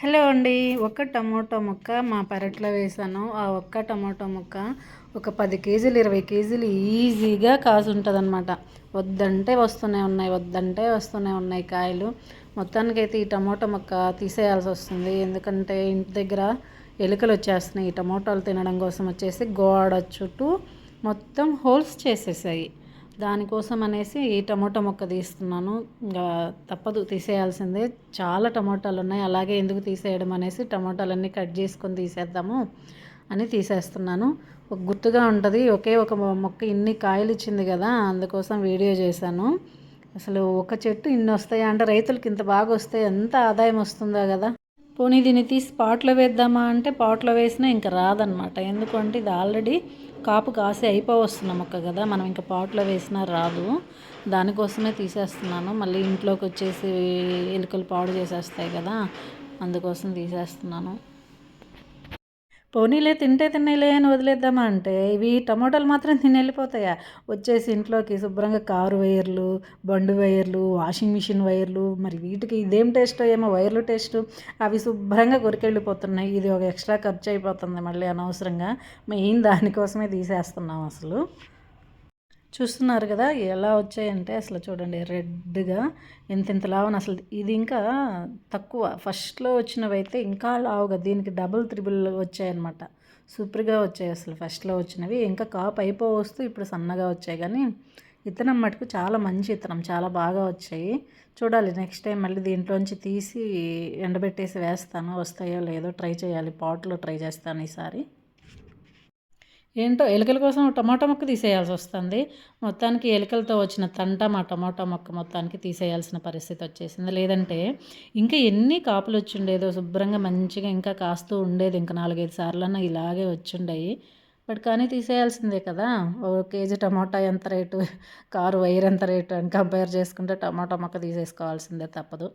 Hello అండి. ఒక tomato ముక్క మా పెరట్లో వేసాను. ఆ ఒక్క టమోటో ముక్క ఒక పది కేజీలు ఇరవై కేజీలు ఈజీగా కాసు ఉంటుంది అనమాట వద్దంటే వస్తూనే ఉన్నాయి వద్దంటే వస్తూనే ఉన్నాయి కాయలు. మొత్తానికైతే ఈ టమోటో ముక్క తీసేయాల్సి వస్తుంది ఎందుకంటే ఇంటి దగ్గర ఎలుకలు వచ్చేస్తున్నాయి ఈ టమోటాలు తినడం కోసం వచ్చేసి గోడ చుట్టూ మొత్తం హోల్స్ చేసేసాయి. దానికోసం అనేసి ఈ టమోటా మొక్క తీస్తున్నాను. ఇంకా తప్పదు తీసేయాల్సిందే. చాలా టమోటాలు ఉన్నాయి అలాగే ఎందుకు తీసేయడం అనేసి టమోటాలన్నీ కట్ చేసుకొని తీసేద్దాము అని తీసేస్తున్నాను. ఒక గుర్తుగా ఉంటుంది ఒకే ఒక మొక్క ఇన్ని కాయలు ఇచ్చింది కదా అందుకోసం వీడియో చేశాను. అసలు ఒక చెట్టు ఇన్ని వస్తాయా అంటే రైతులకి ఇంత బాగా వస్తే ఎంత ఆదాయం వస్తుందో కదా. పోనీ దీన్ని తీసి పాట్లో వేద్దామా అంటే పాట్లో వేసినా ఇంకా రాదనమాట ఎందుకంటే ఇది ఆల్రెడీ కాపు కాసి అయిపోవస్తున్న మొక్క కదా మనం ఇంకా పాట్లో వేసినా రాదు. దానికోసమే తీసేస్తున్నాను. మళ్ళీ ఇంట్లోకి వచ్చేసి ఎలుకలు పాడు చేసేస్తాయి కదా అందుకోసం తీసేస్తున్నాను. పోనీలే తింటే తినేలే అని వదిలేద్దామా అంటే ఇవి టమాటాలు మాత్రం తిని వెళ్ళిపోతాయా? వచ్చేసి ఇంట్లోకి శుభ్రంగా కారు వైర్లు బండు వైర్లు వాషింగ్ మిషన్ వైర్లు మరి వీటికి ఇదేం టేస్ట్ ఏమో వైర్లు టేస్ట్ అవి శుభ్రంగా కొరికెళ్ళిపోతున్నాయి. ఇది ఒక ఎక్స్ట్రా ఖర్చు అయిపోతుంది మళ్ళీ అనవసరంగా. మెయిన్ దానికోసమే తీసేస్తున్నాం అసలు. చూస్తున్నారు కదా ఎలా వచ్చాయంటే అసలు చూడండి రెడ్గా ఎంత ఇంత లావున అసలు ఇది ఇంకా తక్కువ. ఫస్ట్లో వచ్చినవి అయితే ఇంకా లావుగా దీనికి డబుల్ త్రిబుల్ వచ్చాయన్నమాట. సూపర్గా వచ్చాయి అసలు ఫస్ట్లో వచ్చినవి. ఇంకా కాపు అయిపో వస్తూ ఇప్పుడు సన్నగా వచ్చాయి. కానీ ఇతనం మటుకు చాలా మంచి ఇతనం చాలా బాగా వచ్చాయి. చూడాలి నెక్స్ట్ టైం మళ్ళీ దీంట్లోంచి తీసి ఎండబెట్టేసి వేస్తాను వస్తాయో లేదో ట్రై చేయాలి. పాట్లో ట్రై చేస్తాను ఈసారి. ఏంటో ఎలుకల కోసం టమాటా మొక్క తీసేయాల్సి వస్తుంది. మొత్తానికి ఎలుకలతో వచ్చిన తంట మా టమాటా మొక్క మొత్తానికి తీసేయాల్సిన పరిస్థితి వచ్చేసింది. లేదంటే ఇంకా ఎన్ని కాపులు వచ్చిండేదో శుభ్రంగా మంచిగా ఇంకా కాస్తూ ఉండేది ఇంకా నాలుగైదు సార్లన్నా ఇలాగే వచ్చిండయి బట్ కానీ తీసేయాల్సిందే కదా. ఒక కేజీ టమాటా ఎంత రేటు? కారు వైర్ ఎంత రేటు అని కంపేర్ చేసుకుంటే టమాటా మొక్క తీసేసుకోవాల్సిందే తప్పదు.